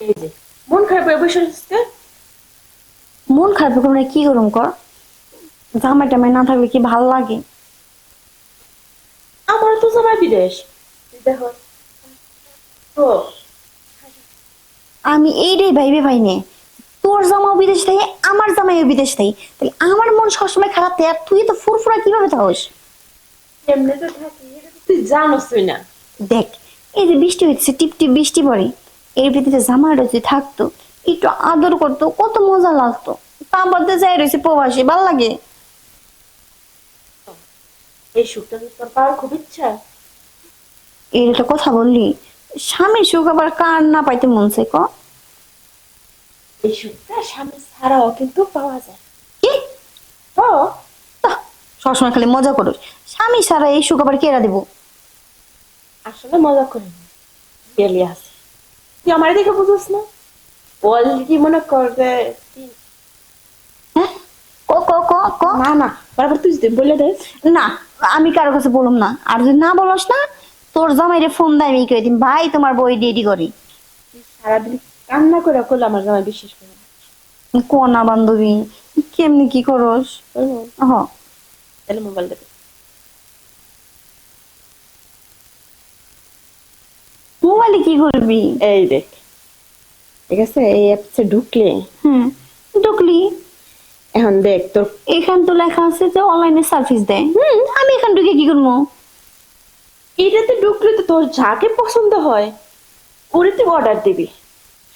এই যে মন খারাপ হয়ে বসে রয়েছে মন খারাপ করে মানে কি করুম কর? জামাই টামাই না থাকলে কি ভালো লাগে? আমার তো জামাই বিদেশ। দেখো। তো আমি এইটাই ভাইবে ভাই নে তোর জামাও বিদেশ থাকে আমার জামাইও বিদেশ থাকে তাহলে আমার মন সবসময় খারাপ থাকে আর তুই তো ফুরফুরা কীভাবে থাকস? এমনি তো থাকি তুই জানোসই না। দেখ এই যে বৃষ্টি হচ্ছে টিপ টিপ বৃষ্টি পড়ে। এর ভিতরে জামাইটা যদি থাকতো একটু আদর করতো কত মজা লাগতো। তো যাই রয়েছে প্রবাসী ভালো লাগে। এই সুখটা তোর পাওয়ার খুব ইচ্ছা? কথা বললি স্বামীর সুখ আবার কার না পাইতে মন চাই ক? এই সুখটা স্বামী ছাড়াও কিন্তু পাওয়া যায়। কি? তা, সবসময় খালি মজা করো। স্বামী সারা এই সুখ আবার কেরা দেবো? আসলে মজা করি গেলি আছে তুই আমার দেখে বুঝোস না? অলরেডি মনে কর যে হ্যাঁ? ক ক ক ক? না না বারবার তুই যদি বলে দে না আমি কারও কাছে বললাম না। আর যদি না বলস না তোর জামাইরে ফোন দেয় আমি কই দিন ভাই তোমার বই রেডি করি সারাদিন কান্না করে করলে আমার জামাই বিশ্বাস করে। কোনা বান্ধবী? কেমনি কি করস? হ। তাহলে মোবাইল দেবে মোবাইলে কি করবি? এই দেখ। ঠিক আছে এই অ্যাপসে ঢুকলে। হ্যাঁ ঢুকলি? এখন দেখ তোর এখান তো লেখা আছে যে অনলাইনে সার্ভিস দেয়। হুম আমি এখান ঢুকে কি করব? এটাতে ঢুকলে তো তোর যাকে পছন্দ হয় ওরে তুই অর্ডার দিবি।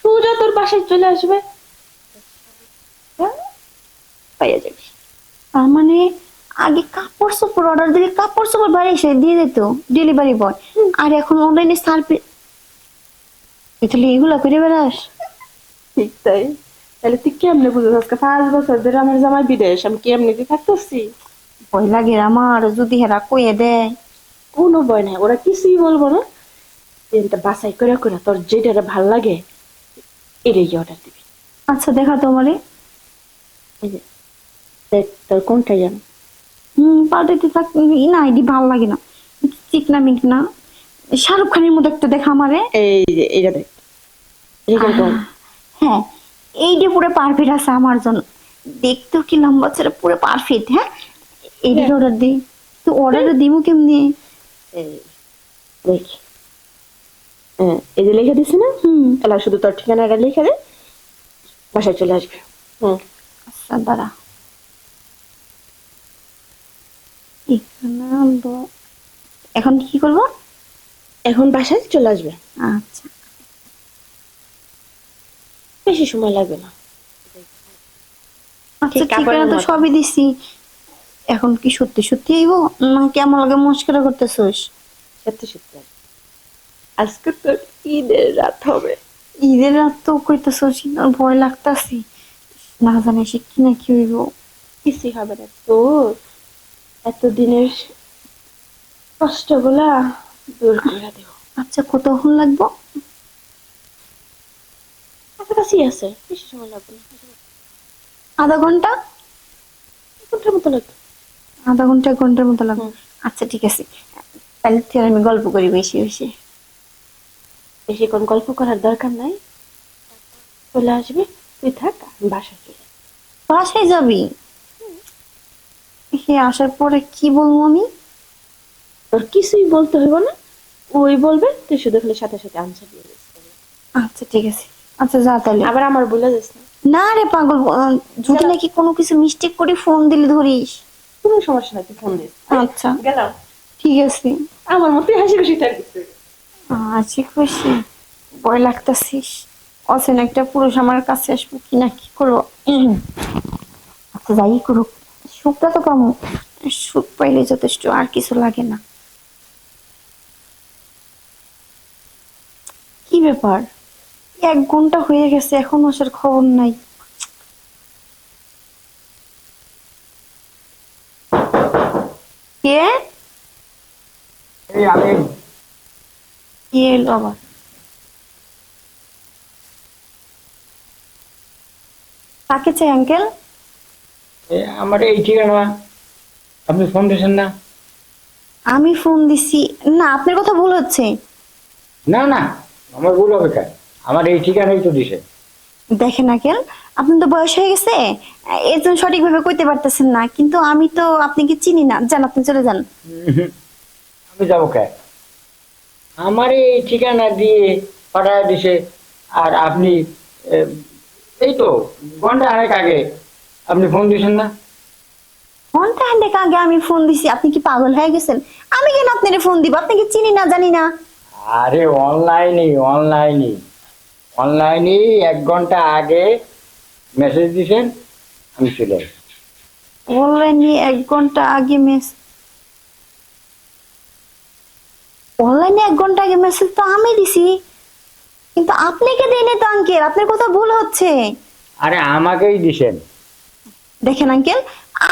সোজা তোর বাসায় চলে আসবে। হ্যাঁ, পাইয়া যাবি। তার মানে আগে কাপড় চোপড় অর্ডার দিলে কাপড় চোপড় বাড়ি এসে দিয়ে দিত। ডেলিভারি বয় আর এখন অনলাইনে সার্ভিস তাহলে এগুলা করে বেড়াস? ঠিক তাই। তাহলে তুই কেমনে বুঝছিস আজকে পাঁচ বছর ধরে আমার জামাই বিদেশ আমি কেমনে কি থাকতেছি? ভয় লাগে আমার যদি হেরা কয়ে দেয়। কোনো ভয় নাই ওরা কিছুই বলব না। ট্রেনটা বাছাই করে করে তোর যেটা ভালো লাগে এটাই অর্ডার দিবি। আচ্ছা দেখা তোমারে তোর কোনটা জানো? হম পাল্টাইতে থাক না এটি ভালো লাগে না। চিকনা মিকনা শাহরুখ খানের মতো একটা দেখা আমারে। এই এটা দেখ। হ্যাঁ এইটা পুরো পারফেক্ট আছে আমার জন্য। দেখতেও কি লম্বা ছেলে পুরো পারফেক্ট হ্যাঁ? এইটা অর্ডার দিই তো অর্ডার দিমু কেমনি? এই দেখ। হ্যাঁ এই যে লিখে দিছি না? হুম। তাহলে শুধু তোর ঠিকানাটা লিখে দে। বাসায় চলে আসবে। হুম। আচ্ছা দাঁড়া। এখানে এখন কি করব? এখন বাসায় চলে আসবে। আচ্ছা। বেশি সময় লাগবে না। আচ্ছা ঠিকানা তো সবই দিছি। এখন কি সত্যি সত্যি আইব? না কেমন লাগে মস্করা করতেছিস? সত্যি সত্যি। আজকে তোর ঈদের রাত হবে। ঈদের রাত তো কইতেছিস ভয় লাগতাছি। না জানি সে কি না কি হইব। কিছুই হবে না তোর। এতদিনের কষ্টগুলা দূর করে দেব আচ্ছা কতক্ষণ লাগবো? কাছাকাছি আছে? বেশি সময় লাগবে না আধা ঘণ্টা? ঘণ্টার মতো লাগবে। আধা ঘণ্টা এক ঘণ্টার মতো লাগবে। আচ্ছা ঠিক আছে। তাহলে তুই আমি গল্প করি বেশি বেশি। বেশি কোন গল্প করার দরকার নাই। চলে আসবে। তুই থাক আমি বাসায় চলে বাসায় যাবি? হে আসার পরে কি বলব আমি? তোর কিছুই বলতে হইব না। ওই বলবে তুই শুধু খালি সাথে সাথে আনসার দিয়ে আচ্ছা ঠিক আছে। আচ্ছা যা তাহলে। আবার আমার বলে দিস না। রে পাগল যদি নাকি কোনো কিছু মিস্টেক করে ফোন দিলে ধরিস। কোনো সমস্যা নাই ফোন দিস। আচ্ছা। গেলাম। ঠিক আছে। আমার মতোই হাসি খুশি থাকবে আছি খুশি। ভয় লাগতাছিস। অচেন একটা পুরুষ আমার কাছে আসব কি না কি করব? আচ্ছা যাই করুক। সুখটা তো পাবো। সুখ পাইলে যথেষ্ট আর কিছু লাগে না। কি ব্যাপার? এক ঘণ্টা হয়ে গেছে এখন আসার খবর নাই। কে? কে এলো আবার? কাকে চাই আঙ্কেল? আমার এই ঠিকানা। আপনি ফোন দিয়েছেন না? আমি ফোন দিছি। না আপনার কথা ভুল হচ্ছে। না না আমার ভুল হবে কেন? আমার এই ঠিকানাই তো দিছে। দেখেন আঙ্কেল আপনার তো বয়স হয়ে গেছে। এর জন্য সঠিকভাবে কইতে পারতেছেন না কিন্তু আমি তো আপনাকে চিনি না। যান আপনি চলে যান। আমি যাব কে? আমার এই ঠিকানা দিয়ে পাঠায় দিছে আর আপনি এই তো ঘণ্টা আরেক আগে আপনি ফোন দিয়েছেন না? ঘণ্টা হান্ডেক আগে আমি ফোন দিছি আপনি কি পাগল হয়ে গেছেন? আমি কেন আপনার ফোন দিব? আপনাকে চিনি না জানি না। আরে অনলাইনে অনলাইনে অনলাইনে এক ঘণ্টা আগে মেসেজ দিছেন আমি চলে অনলাইনে এক ঘণ্টা আগে মেস অনলাইনে এক ঘণ্টা আগে মেসেজ তো আমি দিছি। কিন্তু আপনাকে দেয়নি তো আঙ্কেল আপনার কোথাও ভুল হচ্ছে। আরে আমাকেই দিছেন। দেখেন আঙ্কেল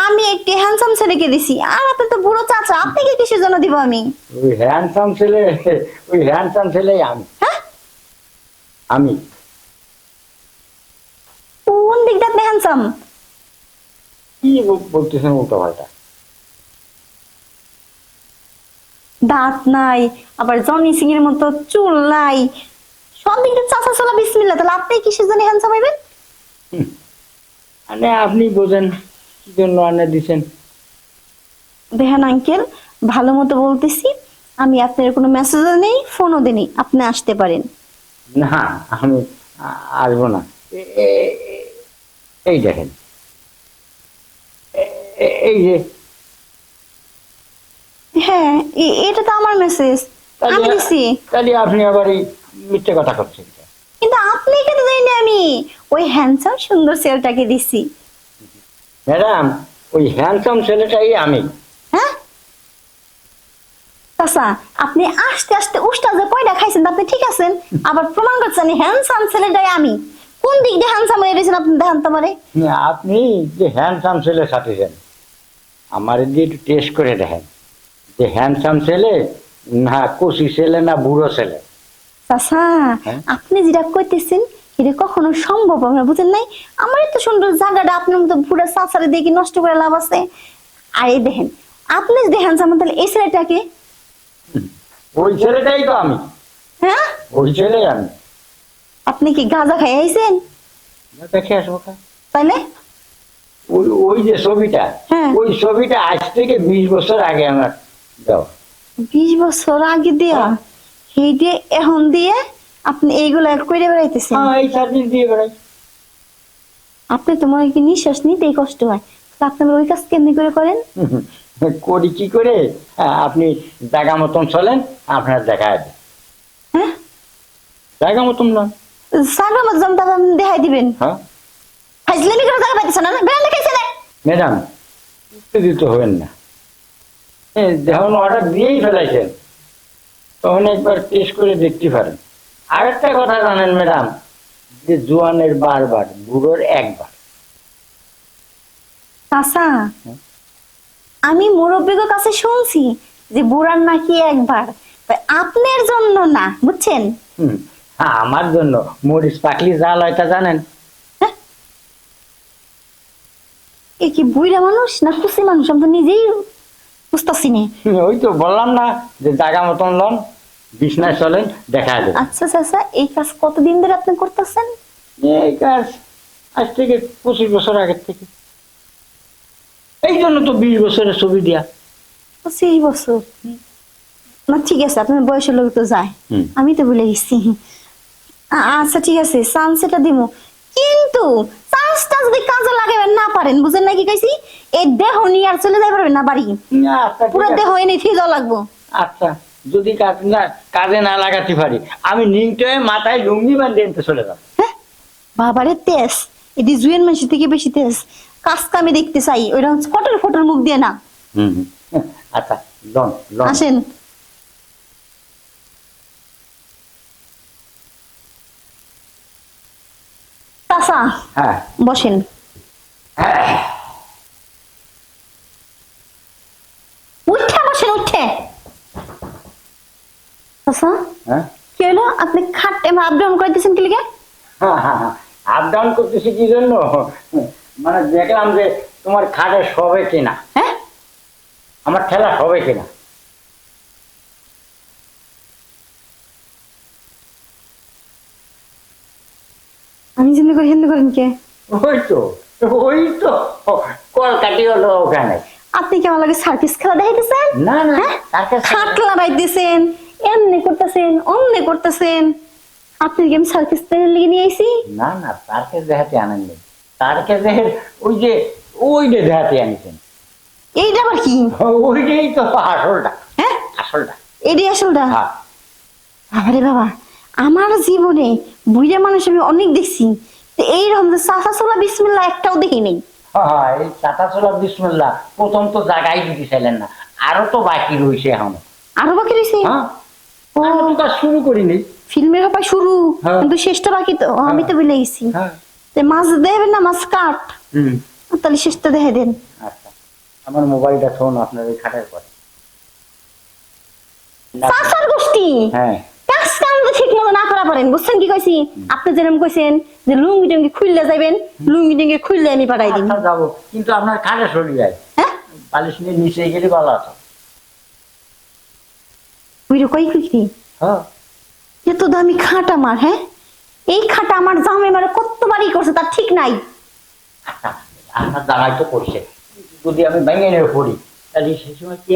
আমি একটি হ্যান্ডসাম ছেলেকে দিছি। আর আপনি তো বুড়ো চাচা আপনাকে কিসের জন্য দিব আমি? ওই হ্যান্ডসাম ছেলে ওই হ্যান্ডসাম ছেলেই আমি। হ্যাঁ? আমি। কোন দিকটা আপনি হ্যান্ডসাম কি বলতেছেন উল্টো পাল্টা? দাঁত নাই আবার জনি সিং এর মতো চুল নাই। সব দিকটা চাচা চলা বিসমিল্লা তাহলে আপনি কিসের জন্য হ্যান্ডসাম হইবেন? আপনি বোঝেন কি জন্য আনে দিছেন। দেখেন আঙ্কেল ভালো মতো বলতেছি আমি আপনার কোনো মেসেজও নেই ফোনও দিনি আপনি আসতে পারেন। না আমি আসব না। এই দেখেন। এই যে। হ্যাঁ এটা তো আমার মেসেজ আমি দিছি। তাহলে আপনি আবার এই মিথ্যে কথা করছেন কিন্তু আপনাকে তো দেয়নি আমি? ওই হ্যান্ডসাম সুন্দর ছেলেটাকে দিছি। ম্যাডাম ওই হ্যান্ডসাম ছেলেটাই আমি। হ্যাঁ? চাচা আপনি আস্তে আস্তে উষ্টা যে খাইছেন আপনি ঠিক আছেন? আবার প্রমাণ করছেন হ্যান্ডসাম ছেলেটাই আমি। কোন দিক দিয়ে হ্যান্ডসাম হয়ে রয়েছেন আপনি দেখান তো আমারে? আপনি যে হ্যান্ডসাম ছেলে আমার দিয়ে একটু টেস্ট করে দেখেন। যে হ্যান্ডসাম ছেলে না ছেলে না বুড়ো ছেলে। চাচা হ্যাঁ? আপনি যেটা কইতেছেন এটা কখনো সম্ভব আমরা বুঝেন নাই? আমার এত সুন্দর জায়গাটা আপনার মতো পুরো চাচারে দিয়ে কি নষ্ট করে লাভ আছে। আর এই দেখেন আপনি যদি হ্যান্ডসাম তাহলে এই ছেলেটাকে ওই ছেলেটাই তো আমি। হ্যাঁ? ওই ছেলেই আমি। আপনি কি গাঁজা খাই আইছেন? দেখে আসব কা? তাইলে ওই ওই যে ছবিটা হ্যাঁ। ওই ছবিটা আজ থেকে বিশ বছর আগে আমার দাও বিশ বছর আগে দেয়া সেই দিয়ে এখন দিয়ে আপনি এইগুলো করে বেড়াইতেছেন। হ্যাঁ এই সার্ভিস দিয়ে বেড়াই। আপনি তোমার কি নিঃশ্বাস নিতেই কষ্ট হয়। তা আপনি ওই কাজ কেমনি করে করেন? করি কি করে? আপনি জায়গা মতন চলেন আপনার দেখা হ্যাঁ? জায়গা মতন মতো জমতা দেখাই দিবেন। হ্যাঁ? করে জায়গা না না? ম্যাডাম উত্তেজিত হবেন না। যখন অর্ডার দিয়েই ফেলাইছেন। তখন একবার টেস্ট করে দেখতে পারেন। আর একটা কথা জানেন ম্যাডাম যে জোয়ানের বারবার বুড়োর একবার। চাচা আমি মুরব্বীর কাছে শুনছি যে বুড়ার নাকি একবার। আপনার জন্য না বুঝছেন? হ্যাঁ আমার জন্য। মরিচ পাকলি জাল হয় তা জানেন। এ কি বুড়া মানুষ না খুশি মানুষ? আমি তো নিজেই বুঝতেছি না। ওই তো বললাম না যে জায়গা মতন লন বিছনায় চলেন দেখা যাবে। আচ্ছা চাচা এই কাজ কতদিন ধরে আপনি করতেছেন? এই কাজ আজ থেকে পঁচিশ বছর আগের থেকে। এই জন্য তো বিশ বছরের ছবি দিয়া। পঁচিশ বছর? না ঠিক আছে আপনার বয়সের লোক তো যায়। আমি তো ভুলে গেছি। আচ্ছা ঠিক আছে দিব কিন্তু যদি কাজে লাগাবেন না পারেন বুঝেন নাকি কইছি? এই দেহ নিয়ে আর চলে যাই পারবেন না বাড়ি। পুরো দেহ এনে ফিরে যাওয়া লাগবো। আচ্ছা যদি কাজ না কাজে না লাগাতে পারি আমি নিংটে মাথায় লুঙ্গি বান্ধে এনতে চলে যাব। হ্যাঁ? বাবারে তেজ এটি জুয়েন মাসি থেকে বেশি তেজ। কাজ কামে দেখতে চাই। ওইটা হচ্ছে ফটোর ফটোর মুখ দিয়ে না। আচ্ছা লন লন। আসেন। চাচা হ্যাঁ। বসেন। উঠে বসেন উঠে। চাচা হ্যাঁ? কি হলো? আপনি খাট আপ ডাউন করতেছেন কি আপ ডাউন করতেছি কি জন্য? মানে দেখলাম যে তোমার খাটে সবে কিনা হ্যাঁ? আমার ঠেলা হবে কিনা। আমি চিন্তা করি হিন্দু করেন কে? ওই তো ওই তো কলকাটি হলো ওখানে। আপনি কি আমার লাগে সার্কিস খেলা দেখাইতেছেন? না না হ্যাঁ? খাট লড়াইতেছেন এমনি করতেছেন অমনি করতেছেন। আপনি কি আমি সার্কিস লিগে নিয়ে আইছি? না না তারকে দেখাতে আনেন ওই যে ওই যে দেখাতে আনিছেন। এইটা আবার কি? ওইটাই তো আসলটা। হ্যাঁ? আসলটা। এটাই আসলটা? হ্যাঁ। আরে বাবা আমার জীবনে বুড়া মানুষ আমি অনেক দেখছি। তো এইরকম যে চাচা চোলা বিসমিল্লা একটাও দেখি নেই। হ্যাঁ এই চাটা চলা বিসমুল্লাহ প্রথম তো জায়গায় দিতে চাইলেন না। আরও তো বাকি রয়েছে এখন। আরও বাকি রয়েছে? হ্যাঁ। ও তো কাজ শুরু করিনি। ফিল্মের ব্যাপার শুরু হ্যাঁ। কিন্তু শেষটা বাকি তো আমি তো ভুলে গেছি। হ্যাঁ। তো মাছ দেবেন না মাছ কাট। হুম। তাহলে শেষটা দেখে দেন। আচ্ছা। আমার মোবাইলটা শোন আপনার ওই খাটের পরে। চাচার গোষ্ঠী? হ্যাঁ। কাজ কাম তো ঠিক মতো না করা পারেন বুঝছেন কি কইছি? আপনি যেরকম কইছেন যে লুঙ্গি টুঙ্গি খুললে যাবেন লুঙ্গি টুঙ্গি খুললে আমি পাঠাই দিন আচ্ছা যাব। কিন্তু আপনার সরে যায় হ্যাঁ? বালিশ নিয়ে নিচে গেলে ভালো আছে বুঝলো কই কি হ্যাঁ। এত দামি খাট আমার হ্যাঁ? এই খাটা আমার জামে মানে কতবারই করছে তার ঠিক নাই। আপনার জানাই তো করছে। যদি আমি ভেঙে নিয়ে পড়ি তাহলে সেই সময় কি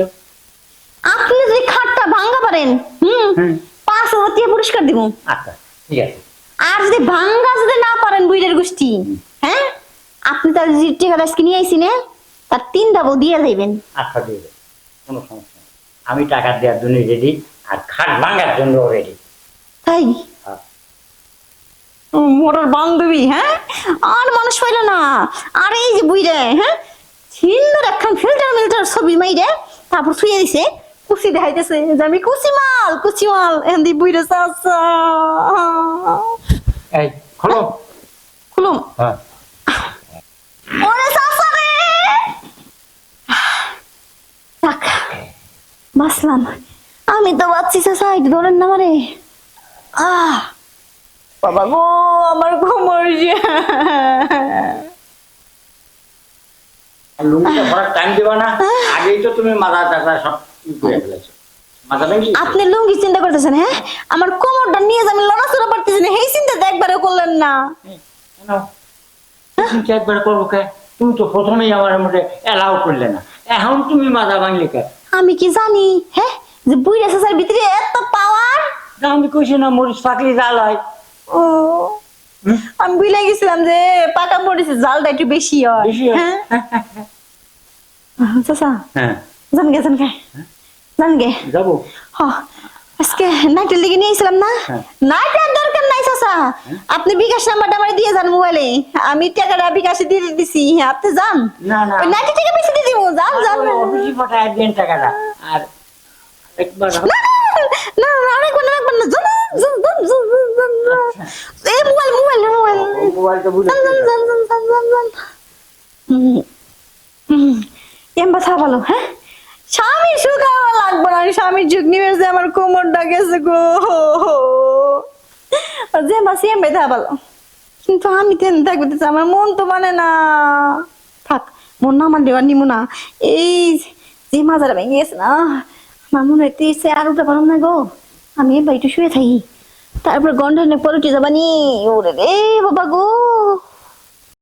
আপনি যদি খাটটা ভাঙ্গা পারেন হুম। পাঁচ হাজার দিয়ে পুরস্কার দিব। আচ্ছা ঠিক আছে। আর যদি ভাঙ্গা যদি না পারেন বুইরের গোষ্ঠী হ্যাঁ আপনি তার যে টেকা আজকে নিয়ে আইসি না তার তিন ডাবল দিয়ে যাইবেন। আচ্ছা দিয়ে দেবো কোনো সমস্যা আমি টাকা দেওয়ার জন্য রেডি আর খাট ভাঙার জন্য রেডি তাই। মোটর বান্ধবী হ্যাঁ? আর মানুষ পাইল না। আর এই যে বুইরে হ্যাঁ? সুন্দর একখান ফিল্টার মিল্টার ছবি মাইরে তারপর শুয়ে দিছে। কুচি দেখাইতেছে যে আমি কুচি মাল কুচি মাল। এন্দি বুইরে চাচা। এই খোলো। খুলুম হ্যাঁ। ওরে চাচা রে! থাক বাসলাম আমি তো বাচ্চি চাচা একটু ধরেন না মারে আহ। বাবা গো আমার ঘুমর আর লুঙ্গিটা ভরার টাইম দেবা না আগেই তো তুমি মাথা টাকা সব করে ফেলেছো। আপনি লুঙ্গি চিন্তা করতেছেন হ্যাঁ? আমার কোমরটা নিয়ে আমি লড়াচড়া পারতেছি না এই চিন্তা একবারও করলেন না। একবার করব কে? তুমি তো প্রথমেই আমার মধ্যে অ্যালাউ করলে না। এখন তুমি মাথা ভাঙলে কে? আমি কি জানি হ্যাঁ? যে বুইরা চাচার ভিতরে এত পাওয়ার আমি কইছি না মরিচ পাকলি জাল হয়। ও আমি বুঝলে গেছিলাম যে পাকা মরিচে জালটা একটু বেশি হয় হ্যাঁ চাচা হ্যাঁ জান গে জান গে জান গে যাব আজকে নাইটের লিগে নিয়েছিলাম না হ্যাঁ। নাইটের দরকার নাই চাচা আপনি বিকাশ নাম্বারটা আমার দিয়ে যান মোবাইলে আমি টাকাটা বিকাশে দিয়ে দিছি আপনি যান না না ওই নাইটের টাকা বেশি দিয়ে দিব যান যান অফিসে পাঠায় দেন টাকাটা আর একবার না না না আরেকবার না আরেকবার না এই মোবাইল মোবাইল মোবাইল মোবাইলটা বুঝে এম কথা বলো হ্যাঁ স্বামীর সুখ আমার লাগবে না স্বামীর যুগ নিয়ে আমার কোমরটা গেছে গো যে মাসি এম বেথা বলো কিন্তু আমি তেন থাকবে আমার মন তো মানে না থাক মন না আমার দেওয়ার নিমু না এই যে মাজারা ভেঙে গেছে না আমার মনে হইতেছে আর উঠে পারলাম না গো আমি বাড়িতে শুয়ে থাকি। তারপর গন্ধ পরোটিটা বানিয়ে ওরে রে বাবা গো।